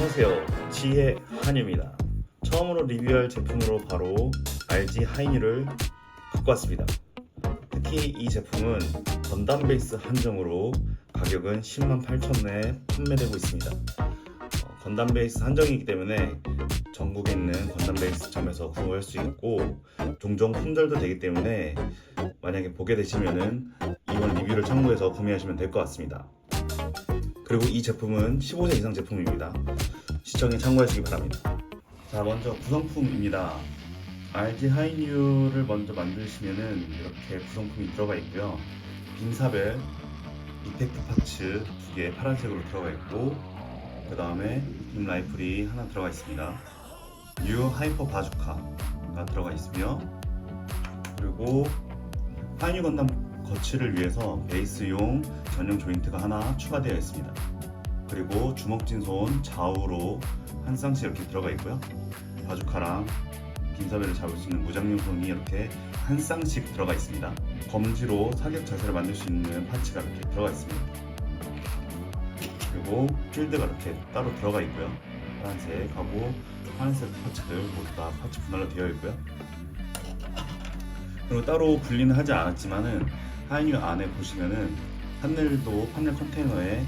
안녕하세요. 지혜 한입니다. 처음으로 리뷰할 제품으로 바로 RG 하이뉴를 갖고 왔습니다. 특히 이 제품은 건담 베이스 한정으로 가격은 10만 8천원에 판매되고 있습니다. 어, 건담 베이스 한정이기 때문에 전국에 있는 건담 베이스 점에서 구매할 수 있고 종종 품절도 되기 때문에 만약에 보게 되시면은 이번 리뷰를 참고해서 구매하시면 될 것 같습니다. 그리고 이 제품은 15세 이상 제품입니다. 시청에 참고하시기 바랍니다. 자, 먼저 구성품입니다. RG 하이뉴를 먼저 만드시면은 이렇게 구성품이 들어가 있고요. 빈사벨 이펙트 파츠 두 개 파란색으로 들어가 있고 그 다음에 빔 라이플이 하나 들어가 있습니다. 뉴 하이퍼 바주카가 들어가 있으며 그리고 하이뉴 건담 거치를 위해서 베이스용 전용 조인트가 하나 추가되어 있습니다. 그리고 주먹진 손 좌우로 한 쌍씩 이렇게 들어가 있고요. 바주카랑 빈사벨을 잡을 수 있는 무장용 손이 이렇게 한 쌍씩 들어가 있습니다. 검지로 사격 자세를 만들 수 있는 파츠가 이렇게 들어가 있습니다. 그리고 필드가 이렇게 따로 들어가 있고요. 파란색하고 파란색 파츠들 모두 다 파츠 분할로 되어 있고요. 그리고 따로 분리는 하지 않았지만은 하이뉴 안에 보시면은 판넬도 판넬 컨테이너에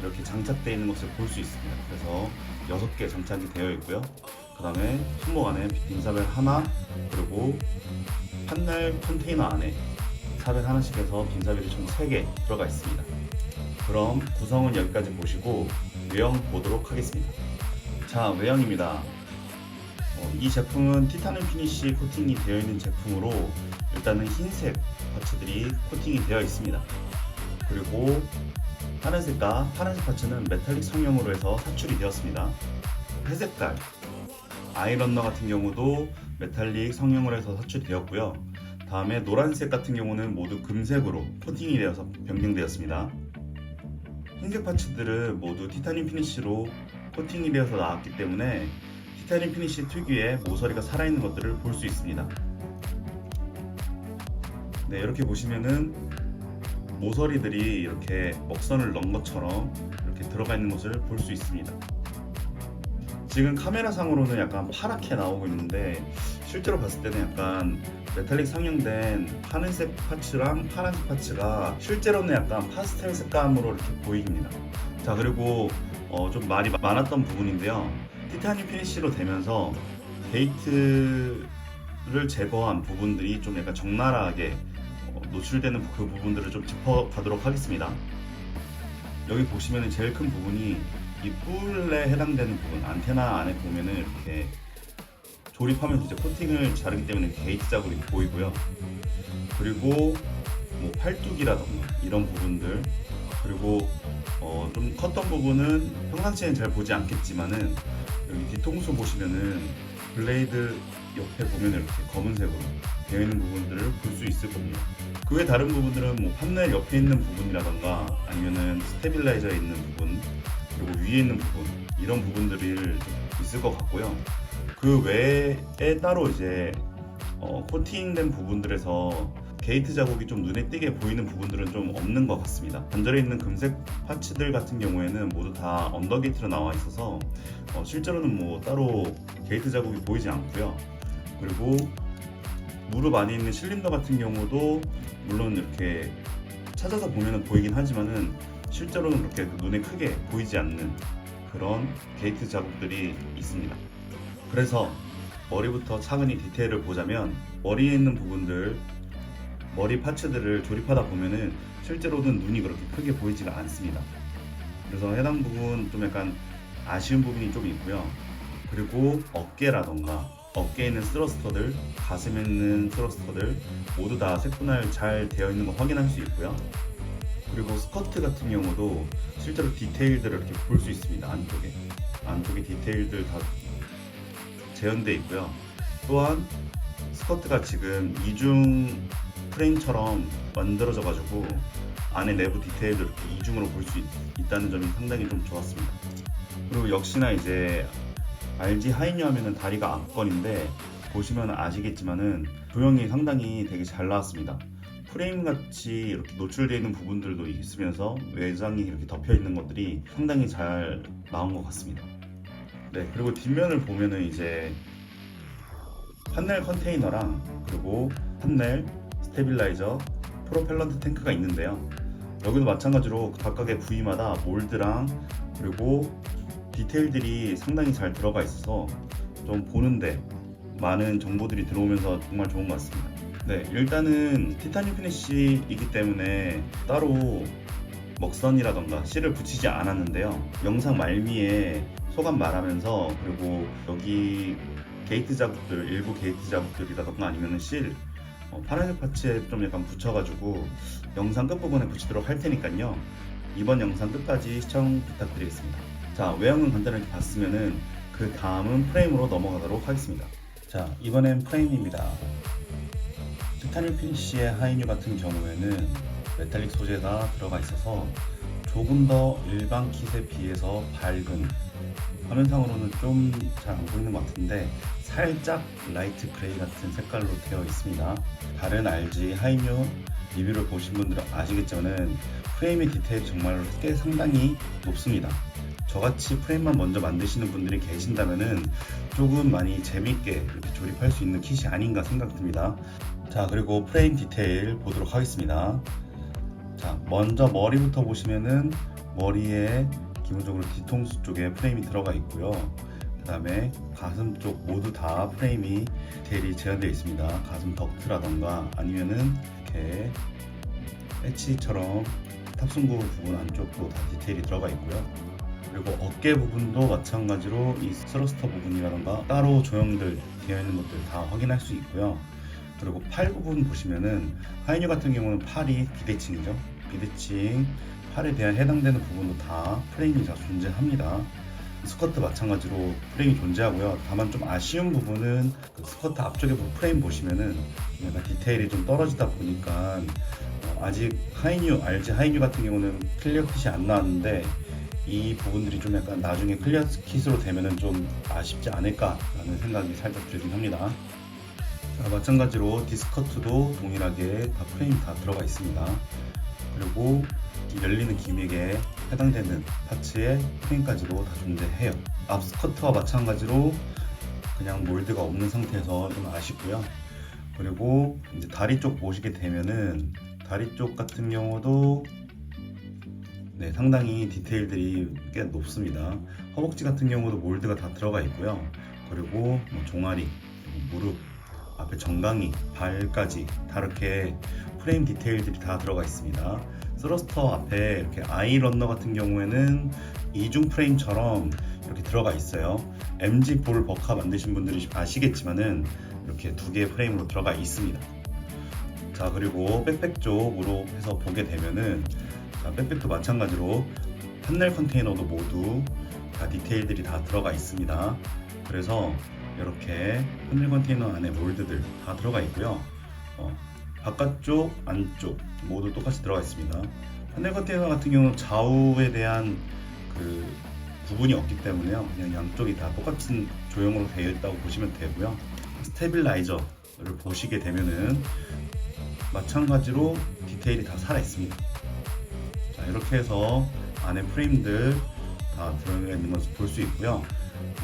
이렇게 장착되어 있는 것을 볼 수 있습니다. 그래서 6개 장착이 되어 있고요. 그 다음에 손목 안에 빈사벨 하나 그리고 판넬 컨테이너 안에 사벨 하나씩 해서 빈사벨이 총 3개 들어가 있습니다. 그럼 구성은 여기까지 보시고 외형 보도록 하겠습니다. 자 외형입니다. 어, 이 제품은 티타늄 피니쉬 코팅이 되어 있는 제품으로 일단은 흰색 파츠들이 코팅이 되어 있습니다. 그리고 파란색과 파란색 파츠는 메탈릭 성형으로 해서 사출이 되었습니다. 회색깔 아이런너 같은 경우도 메탈릭 성형으로 해서 사출되었고요. 다음에 노란색 같은 경우는 모두 금색으로 코팅이 되어서 변경되었습니다. 흰색 파츠들은 모두 티타늄 피니쉬로 코팅이 되어서 나왔기 때문에 티타늄 피니쉬 특유의 모서리가 살아있는 것들을 볼 수 있습니다. 네, 이렇게 보시면은 모서리들이 이렇게 먹선을 넣은 것처럼 이렇게 들어가 있는 것을 볼 수 있습니다. 지금 카메라 상으로는 약간 파랗게 나오고 있는데 실제로 봤을 때는 약간 메탈릭 상형된 하늘색 파츠랑 파란색 파츠가 실제로는 약간 파스텔 색감으로 이렇게 보입니다. 자 그리고 어, 좀 말이 많았던 부분인데요. 티타늄 피니쉬로 되면서 게이트를 제거한 부분들이 좀 약간 적나라하게 어, 노출되는 그 부분들을 좀 짚어가도록 하겠습니다. 여기 보시면 제일 큰 부분이 이 뿔에 해당되는 부분, 안테나 안에 보면은 이렇게 조립하면서 이제 코팅을 자르기 때문에 게이트 자국이 보이고요. 그리고 뭐 팔뚝이라던가 이런 부분들 그리고 어, 좀 컸던 부분은 평상시에는 잘 보지 않겠지만은 여기 뒤통수 보시면은 블레이드 옆에 보면 이렇게 검은색으로 되어 있는 부분들을 볼 수 있을 겁니다. 그 외 다른 부분들은 뭐 판넬 옆에 있는 부분이라던가 아니면은 스테빌라이저에 있는 부분 그리고 위에 있는 부분 이런 부분들이 있을 것 같고요. 그 외에 따로 이제 어, 코팅된 부분들에서 게이트 자국이 좀 눈에 띄게 보이는 부분들은 좀 없는 것 같습니다. 반절에 있는 금색 파츠들 같은 경우에는 모두 다 언더 게이트로 나와 있어서 어, 실제로는 뭐 따로 게이트 자국이 보이지 않고요. 그리고 무릎 안에 있는 실린더 같은 경우도 물론 이렇게 찾아서 보면 보이긴 하지만은 실제로는 그렇게 눈에 크게 보이지 않는 그런 게이트 자국들이 있습니다. 그래서 머리부터 차근히 디테일을 보자면 머리에 있는 부분들 머리 파츠들을 조립하다 보면은 실제로는 눈이 그렇게 크게 보이지가 않습니다. 그래서 해당 부분 좀 약간 아쉬운 부분이 좀 있고요. 그리고 어깨라던가 어깨에 있는 스러스터들, 가슴에 있는 스러스터들 모두 다 색분할 잘 되어 있는 거 확인할 수 있고요. 그리고 스커트 같은 경우도 실제로 디테일들을 이렇게 볼 수 있습니다. 안쪽에 안쪽에 디테일들 다 재현되어 있고요. 또한 스커트가 지금 이중 프레임처럼 만들어져 가지고 안에 내부 디테일도 이렇게 이중으로 볼 수 있다는 점이 상당히 좀 좋았습니다. 그리고 역시나 이제 RG 하이뉴 하면은 다리가 앞건인데 보시면 아시겠지만은 조형이 상당히 되게 잘 나왔습니다. 프레임 같이 이렇게 노출되어 있는 부분들도 있으면서 외장이 이렇게 덮여 있는 것들이 상당히 잘 나온 것 같습니다. 네, 그리고 뒷면을 보면은 이제 판넬 컨테이너랑 그리고 판넬, 스테빌라이저, 프로펠런트 탱크가 있는데요. 여기도 마찬가지로 각각의 부위마다 몰드랑 그리고 디테일들이 상당히 잘 들어가 있어서 좀 보는데 많은 정보들이 들어오면서 정말 좋은 것 같습니다. 네, 일단은 티타늄 피니쉬이기 때문에 따로 먹선이라던가 실을 붙이지 않았는데요. 영상 말미에 소감 말하면서 그리고 여기 게이트 자국들, 일부 게이트 자국들이라던가 아니면 실 어, 파란색 파츠에 좀 약간 붙여가지고 영상 끝부분에 붙이도록 할 테니까요. 이번 영상 끝까지 시청 부탁드리겠습니다. 자, 외형은 간단하게 봤으면은 그 다음은 프레임으로 넘어가도록 하겠습니다. 자, 이번엔 프레임입니다. 티타늄 피니쉬의 하이뉴 같은 경우에는 메탈릭 소재가 들어가 있어서 조금 더 일반 킷에 비해서 밝은 화면상으로는 좀 잘 안 보이는 것 같은데 살짝 라이트 그레이 같은 색깔로 되어 있습니다. 다른 RG 하이뉴 리뷰를 보신 분들은 아시겠지만은 프레임의 디테일이 정말 꽤 상당히 높습니다. 저같이 프레임만 먼저 만드시는 분들이 계신다면은 조금 많이 재밌게 이렇게 조립할 수 있는 킷이 아닌가 생각됩니다. 자 그리고 프레임 디테일 보도록 하겠습니다. 자 먼저 머리부터 보시면은 머리에 기본적으로 뒤통수 쪽에 프레임이 들어가 있고요. 그 다음에 가슴 쪽 모두 다 프레임이 디테일이 재현되어 있습니다. 가슴 덕트라던가 아니면은 이렇게 배치처럼 탑승구 부분 안쪽도 다 디테일이 들어가 있고요. 그리고 어깨 부분도 마찬가지로 이 스러스터 부분이라던가 따로 조형들 되어 있는 것들 다 확인할 수 있고요. 그리고 팔 부분 보시면은 하이뉴 같은 경우는 팔이 비대칭이죠. 비대칭 팔에 대한 해당되는 부분도 다 프레임이 다 존재합니다. 스커트 마찬가지로 프레임이 존재하고요. 다만 좀 아쉬운 부분은 그 스커트 앞쪽에 프레임 보시면은 약간 디테일이 좀 떨어지다 보니까 어, 아직 하이뉴, RG 하이뉴 같은 경우는 클리어 킷이 안 나왔는데 이 부분들이 좀 약간 나중에 클리어 킷으로 되면은 좀 아쉽지 않을까라는 생각이 살짝 들긴 합니다. 자, 마찬가지로 디스커트도 동일하게 다 프레임 다 들어가 있습니다. 그리고 이 열리는 기믹에 해당되는 파츠의 프레임까지도 다 존재해요. 앞 스커트와 마찬가지로 그냥 몰드가 없는 상태에서 좀 아쉽고요. 그리고 이제 다리 쪽 보시게 되면은 다리 쪽 같은 경우도 네, 상당히 디테일들이 꽤 높습니다. 허벅지 같은 경우도 몰드가 다 들어가 있고요. 그리고 뭐 종아리, 무릎, 앞에 정강이, 발까지 다 이렇게 프레임 디테일들이 다 들어가 있습니다. 스러스터 앞에 이렇게 아이러너 같은 경우에는 이중 프레임처럼 이렇게 들어가 있어요. MG 볼 버카 만드신 분들이 아시겠지만은 이렇게 두 개의 프레임으로 들어가 있습니다. 자 그리고 백팩 쪽으로 해서 보게 되면은 자, 백팩도 마찬가지로 판넬 컨테이너도 모두 다 디테일들이 다 들어가 있습니다. 그래서 이렇게 판넬 컨테이너 안에 몰드들 다 들어가 있고요. 어, 바깥쪽, 안쪽 모두 똑같이 들어가 있습니다. 판넬 컨테이너 같은 경우는 좌우에 대한 그 부분이 없기 때문에요. 그냥 양쪽이 다 똑같은 조형으로 되어 있다고 보시면 되고요. 스테빌라이저를 보시게 되면은 마찬가지로 디테일이 다 살아 있습니다. 자, 이렇게 해서 안에 프레임들 다 들어가 있는 것을 볼 수 있고요.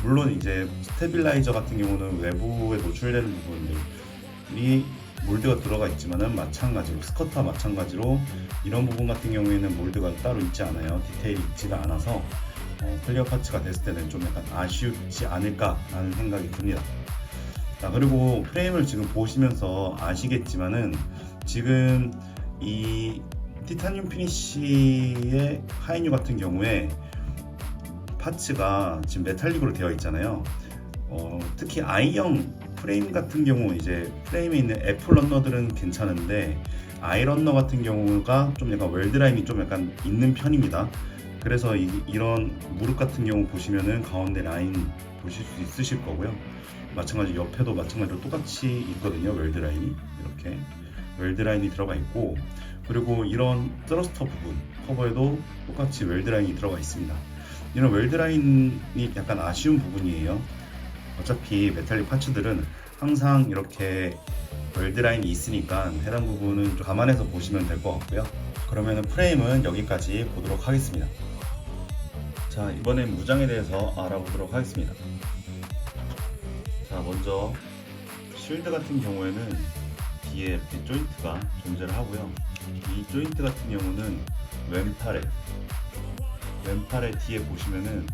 물론 이제 스테빌라이저 같은 경우는 외부에 노출되는 부분들이 몰드가 들어가 있지만은 마찬가지로 스커트와 마찬가지로 이런 부분 같은 경우에는 몰드가 따로 있지 않아요. 디테일이 있지가 않아서 어, 클리어 파츠가 됐을 때는 좀 약간 아쉬우지 않을까라는 생각이 듭니다. 자 그리고 프레임을 지금 보시면서 아시겠지만은 지금 이 티타늄 피니쉬의 하이뉴 같은 경우에 파츠가 지금 메탈릭으로 되어 있잖아요. 어, 특히 I형 프레임 같은 경우 이제 프레임에 있는 애플 런너들은 괜찮은데 아이 런너 같은 경우가 좀 약간 웰드라인이 좀 약간 있는 편입니다. 그래서 이, 런 무릎 같은 경우 보시면은 가운데 라인 보실 수 있으실 거고요. 마찬가지 옆에도 마찬가지로 똑같이 있거든요. 웰드라인이 이렇게 웰드라인이 들어가 있고 그리고 이런 스러스터 부분 커버에도 똑같이 웰드 라인이 들어가 있습니다. 이런 웰드 라인이 약간 아쉬운 부분이에요. 어차피 메탈릭 파츠들은 항상 이렇게 웰드 라인이 있으니까 해당 부분은 좀 감안해서 보시면 될 것 같고요. 그러면 프레임은 여기까지 보도록 하겠습니다. 자, 이번엔 무장에 대해서 알아보도록 하겠습니다. 자, 먼저 실드 같은 경우에는 뒤에 이렇게 조인트가 존재를 하고요. 이 조인트 같은 경우는 왼팔에 왼팔에 뒤에 보시면은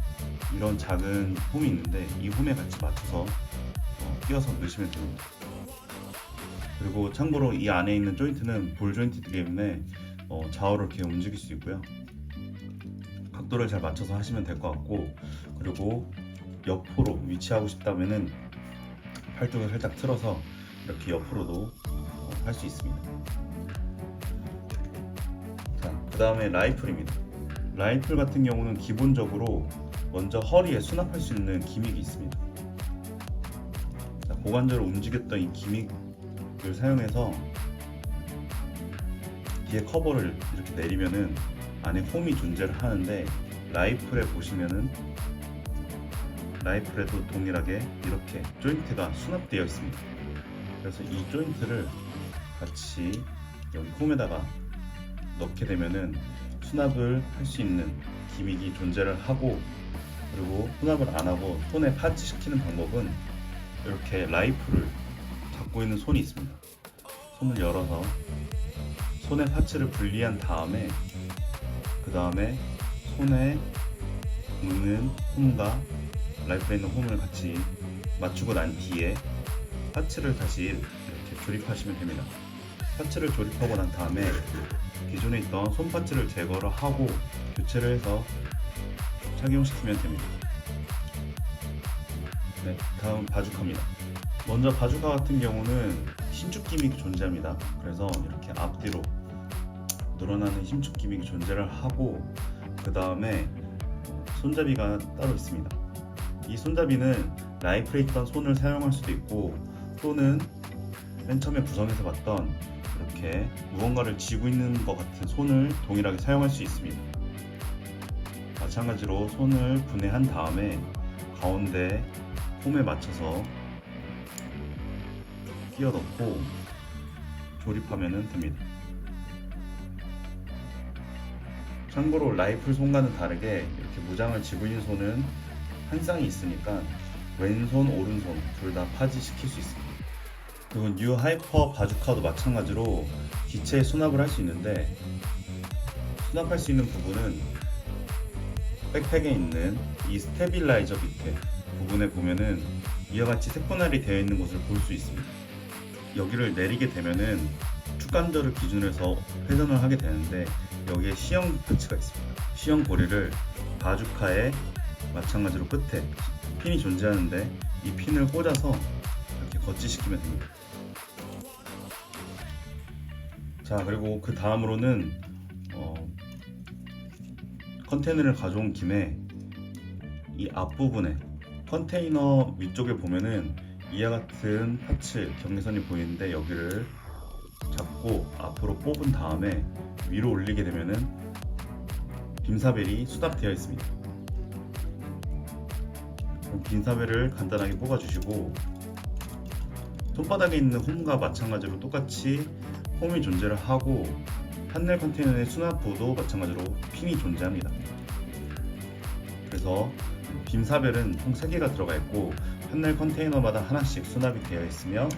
이런 작은 홈이 있는데 이 홈에 같이 맞춰서 어, 끼워서 넣으시면 됩니다. 그리고 참고로 이 안에 있는 조인트는 볼 조인트이기 때문에 어, 좌우로 이렇게 움직일 수 있고요. 각도를 잘 맞춰서 하시면 될 것 같고 그리고 옆으로 위치하고 싶다면은 팔뚝을 살짝 틀어서 이렇게 옆으로도 어, 할 수 있습니다. 자, 그 다음에 라이플입니다. 라이플 같은 경우는 기본적으로 먼저 허리에 수납할 수 있는 기믹이 있습니다. 자, 고관절을 움직였던 이 기믹을 사용해서 뒤에 커버를 이렇게 내리면은 안에 홈이 존재를 하는데 라이플에 보시면은 라이플에도 동일하게 이렇게 조인트가 수납되어 있습니다. 그래서 이 조인트를 같이 여기 홈에다가 넣게 되면은 수납을 할 수 있는 기믹이 존재를 하고 그리고 수납을 안 하고 손에 파츠시키는 방법은 이렇게 라이플을 잡고 있는 손이 있습니다. 손을 열어서 손에 파츠를 분리한 다음에 그 다음에 손에 있는 홈과 라이플에 있는 홈을 같이 맞추고 난 뒤에 파츠를 다시 이렇게 조립하시면 됩니다. 파츠를 조립하고 난 다음에 기존에 있던 손 파츠를 제거를 하고 교체를 해서 착용시키면 됩니다. 네, 다음 바주카입니다. 먼저 바주카 같은 경우는 신축 기믹이 존재합니다. 그래서 이렇게 앞뒤로 늘어나는 힘축 기믹이 존재를 하고 그 다음에 손잡이가 따로 있습니다. 이 손잡이는 라이프에 있던 손을 사용할 수도 있고 또는 맨 처음에 구성해서 봤던 이렇게 무언가를 쥐고 있는 것 같은 손을 동일하게 사용할 수 있습니다. 마찬가지로 손을 분해한 다음에 가운데 홈에 맞춰서 끼워 넣고 조립하면 됩니다. 참고로 라이플 손과는 다르게 이렇게 무장을 쥐고 있는 손은 한 쌍이 있으니까 왼손, 오른손 둘 다 파지시킬 수 있습니다. 그리고 뉴 하이퍼 바주카도 마찬가지로 기체에 수납을 할 수 있는데 수납할 수 있는 부분은 백팩에 있는 이 스테빌라이저 밑에 부분에 보면은 이와 같이 색분할이 되어 있는 것을 볼 수 있습니다. 여기를 내리게 되면은 축관절을 기준으로 해서 회전을 하게 되는데 여기에 시형 파츠가 있습니다. 시형 고리를 바주카의 마찬가지로 끝에 핀이 존재하는데 이 핀을 꽂아서 이렇게 거치시키면 됩니다. 자 그리고 그 다음으로는 어, 컨테이너를 가져온 김에 이 앞부분에 컨테이너 위쪽에 보면은 이와 같은 파츠 경계선이 보이는데 여기를 잡고 앞으로 뽑은 다음에 위로 올리게 되면은 빔사벨이 수납되어 있습니다. 그럼 빈사벨을 간단하게 뽑아주시고 손바닥에 있는 홈과 마찬가지로 똑같이 홈이 존재를 하고 판넬 컨테이너의 수납부도 마찬가지로 핀이 존재합니다. 그래서 빔 사벨은 총 3개가 들어가 있고 판넬 컨테이너마다 하나씩 수납이 되어 있으며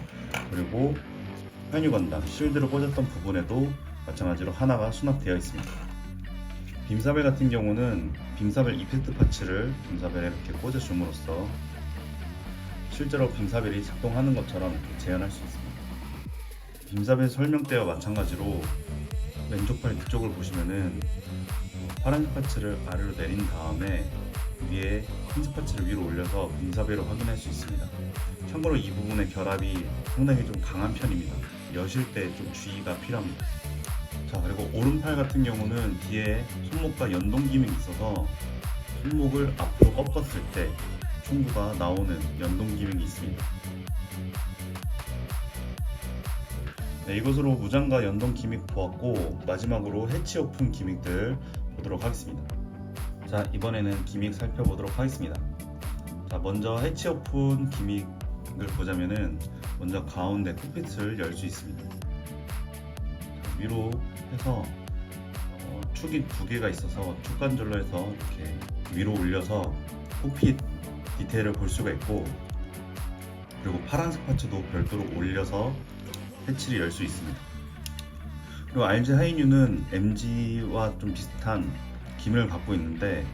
그리고 편유 건담 실드를 꽂았던 부분에도 마찬가지로 하나가 수납되어 있습니다. 빔사벨 같은 경우는 빔사벨 이펙트 파츠를 빔사벨에 이렇게 꽂아줌으로써 실제로 빔사벨이 작동하는 것처럼 재현할 수 있습니다. 빔사벨 설명대와 마찬가지로 왼쪽 팔 뒤쪽을 보시면은 파란색 파츠를 아래로 내린 다음에 위에 흰색 파츠를 위로 올려서 빔사벨을 확인할 수 있습니다. 참고로 이 부분의 결합이 상당히 좀 강한 편입니다. 여실 때 좀 주의가 필요합니다. 자 그리고 오른팔 같은 경우는 뒤에 손목과 연동 기믹이 있어서 손목을 앞으로 꺾었을 때 총구가 나오는 연동 기믹이 있습니다. 네, 이것으로 무장과 연동 기믹 보았고 마지막으로 해치 오픈 기믹들 보도록 하겠습니다. 자 이번에는 기믹 살펴보도록 하겠습니다. 자 먼저 해치 오픈 기믹을 보자면은 먼저 가운데 콕핏을 열 수 있습니다. 자, 위로 해서 어, 축이 두 개가 있어서 축관절로 해서 이렇게 위로 올려서 콕핏 디테일을 볼 수가 있고 그리고 파란색 파츠도 별도로 올려서 해치를 열 수 있습니다. 그리고 RG 하이뉴는 MG와 좀 비슷한 기능을 갖고 있는데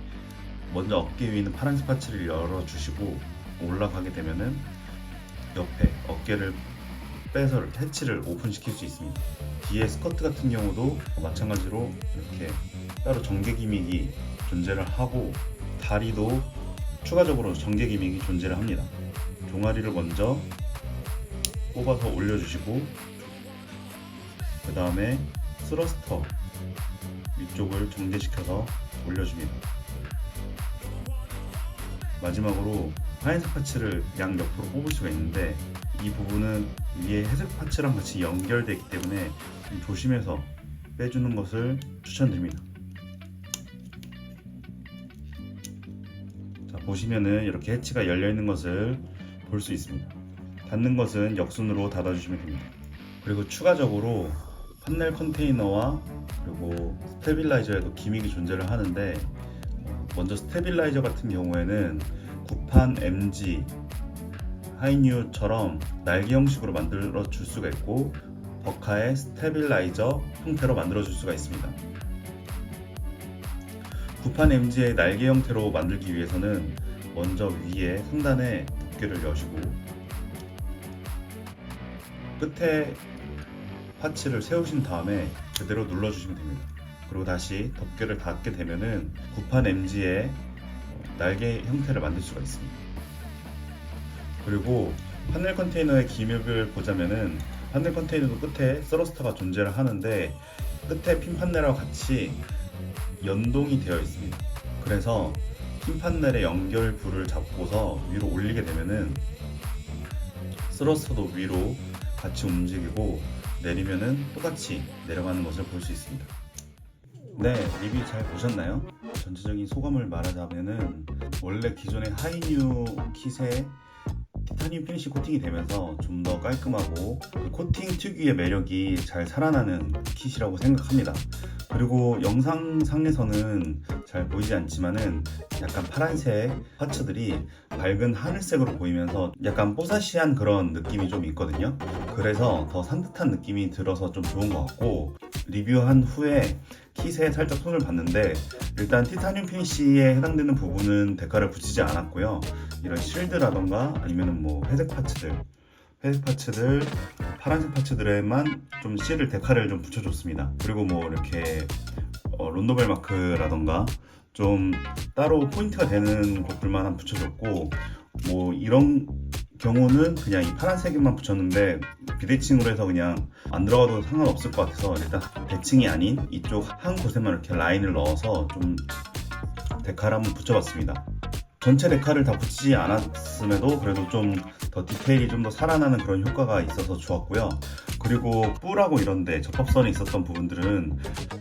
먼저 어깨 위에 있는 파란색 파츠를 열어주시고 올라가게 되면은 옆에 어깨를 빼서 해치를 오픈시킬 수 있습니다. 뒤에 스커트 같은 경우도 마찬가지로 이렇게 따로 전개 기믹이 존재를 하고 다리도 추가적으로 전개 기믹이 존재를 합니다. 종아리를 먼저 뽑아서 올려주시고 그 다음에 스러스터 위쪽을 정제시켜서 올려줍니다. 마지막으로 하얀색 파츠를 양 옆으로 뽑을 수가 있는데 이 부분은 위에 회색 파츠랑 같이 연결되어 있기 때문에 좀 조심해서 빼주는 것을 추천드립니다. 자, 보시면은 이렇게 해치가 열려 있는 것을 볼 수 있습니다. 닫는 것은 역순으로 닫아주시면 됩니다. 그리고 추가적으로 판넬 컨테이너와 그리고 스테빌라이저에도 기믹이 존재를 하는데 어, 먼저 스테빌라이저 같은 경우에는 구판 MG 하이뉴처럼 날개 형식으로 만들어 줄 수가 있고 버카의 스테빌라이저 형태로 만들어 줄 수가 있습니다. 구판 MG의 날개 형태로 만들기 위해서는 먼저 위에 상단에 두께를 여시고 끝에 파츠를 세우신 다음에 그대로 눌러주시면 됩니다. 그리고 다시 덮개를 닫게 되면은 구판 MG의 날개 형태를 만들 수가 있습니다. 그리고 판넬 컨테이너의 기믹을 보자면은 판넬 컨테이너도 끝에 서러스터가 존재를 하는데 끝에 핀 판넬하고 같이 연동이 되어 있습니다. 그래서 핀 판넬의 연결부를 잡고서 위로 올리게 되면은 스러스터도 위로 같이 움직이고 내리면은 똑같이 내려가는 것을 볼 수 있습니다. 네, 리뷰 잘 보셨나요? 전체적인 소감을 말하자면은 원래 기존의 하이뉴 킷에 티타늄 피니시 코팅이 되면서 좀 더 깔끔하고 그 코팅 특유의 매력이 잘 살아나는 킷이라고 생각합니다. 그리고 영상상에서는 잘 보이지 않지만은 약간 파란색 파츠들이 밝은 하늘색으로 보이면서 약간 뽀사시한 그런 느낌이 좀 있거든요. 그래서 더 산뜻한 느낌이 들어서 좀 좋은 것 같고 리뷰한 후에 킷에 살짝 손을 봤는데 일단 티타늄 피니시에 해당되는 부분은 데카를 붙이지 않았고요. 이런 실드라던가 아니면은 뭐 회색 파츠들 회색 파츠들, 파란색 파츠들에만 좀 실을 데카를 좀 붙여줬습니다. 그리고 뭐 이렇게 어, 론도벨 마크라던가 좀 따로 포인트가 되는 곳들만 한 붙여줬고 뭐 이런 경우는 그냥 이 파란색에만 붙였는데 비대칭으로 해서 그냥 안 들어가도 상관없을 것 같아서 일단 대칭이 아닌 이쪽 한 곳에만 이렇게 라인을 넣어서 좀 데카를 한번 붙여봤습니다. 전체 데카를 다 붙이지 않았음에도 그래도 좀 더 디테일이 좀 더 살아나는 그런 효과가 있어서 좋았고요. 그리고 뿔하고 이런데 접합선이 있었던 부분들은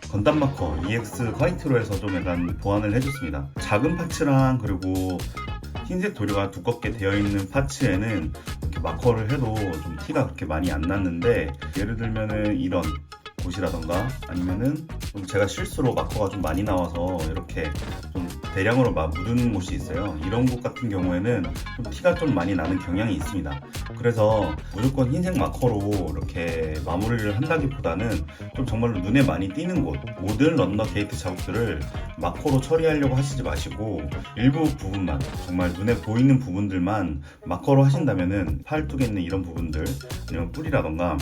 건담 마커 EX 화이트로 해서 좀 약간 보완을 해줬습니다. 작은 파츠랑 그리고 흰색 도료가 두껍게 되어 있는 파츠에는 이렇게 마커를 해도 좀 티가 그렇게 많이 안 났는데 예를 들면은 이런 곳이라던가 아니면은 좀 제가 실수로 마커가 좀 많이 나와서 이렇게 좀 대량으로 막 묻은 곳이 있어요. 이런 곳 같은 경우에는 좀 티가 좀 많이 나는 경향이 있습니다. 그래서 무조건 흰색 마커로 이렇게 마무리를 한다기보다는 좀 정말로 눈에 많이 띄는 곳, 모든 런너 게이트 자국들을 마커로 처리하려고 하시지 마시고 일부 부분만 정말 눈에 보이는 부분들만 마커로 하신다면은 팔뚝에 있는 이런 부분들 아니면 뿔이라던가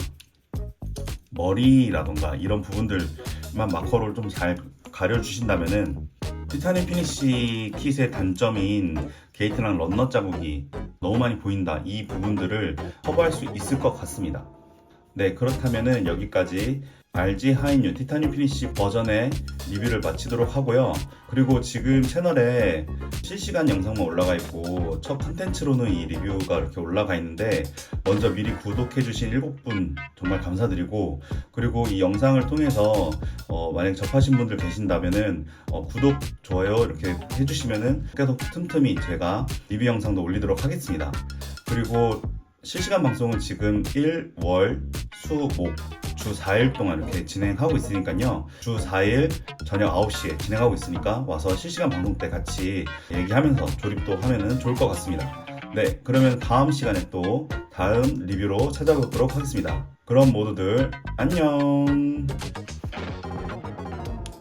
머리라던가 이런 부분들만 마커로 좀 잘 가려주신다면은 티타늄 피니시 킷의 단점인 게이트랑 런너 자국이 너무 많이 보인다. 이 부분들을 커버할 수 있을 것 같습니다. 네 그렇다면은 여기까지 RG 하이뉴 티타늄 피니시 버전의 리뷰를 마치도록 하고요 그리고 지금 채널에 실시간 영상만 올라가 있고 첫 컨텐츠로는 이 리뷰가 이렇게 올라가 있는데 먼저 미리 구독해주신 7분 정말 감사드리고 그리고 이 영상을 통해서 어, 만약 접하신 분들 계신다면은 어, 구독, 좋아요 이렇게 해주시면은 계속 틈틈이 제가 리뷰 영상도 올리도록 하겠습니다. 그리고 실시간 방송은 지금 1, 월, 수, 목 주 4일 동안 이렇게 진행하고 있으니까요. 주 4일 저녁 9시에 진행하고 있으니까 와서 실시간 방송 때 같이 얘기하면서 조립도 하면은 좋을 것 같습니다. 네, 그러면 다음 시간에 또 다음 리뷰로 찾아뵙도록 하겠습니다. 그럼 모두들 안녕.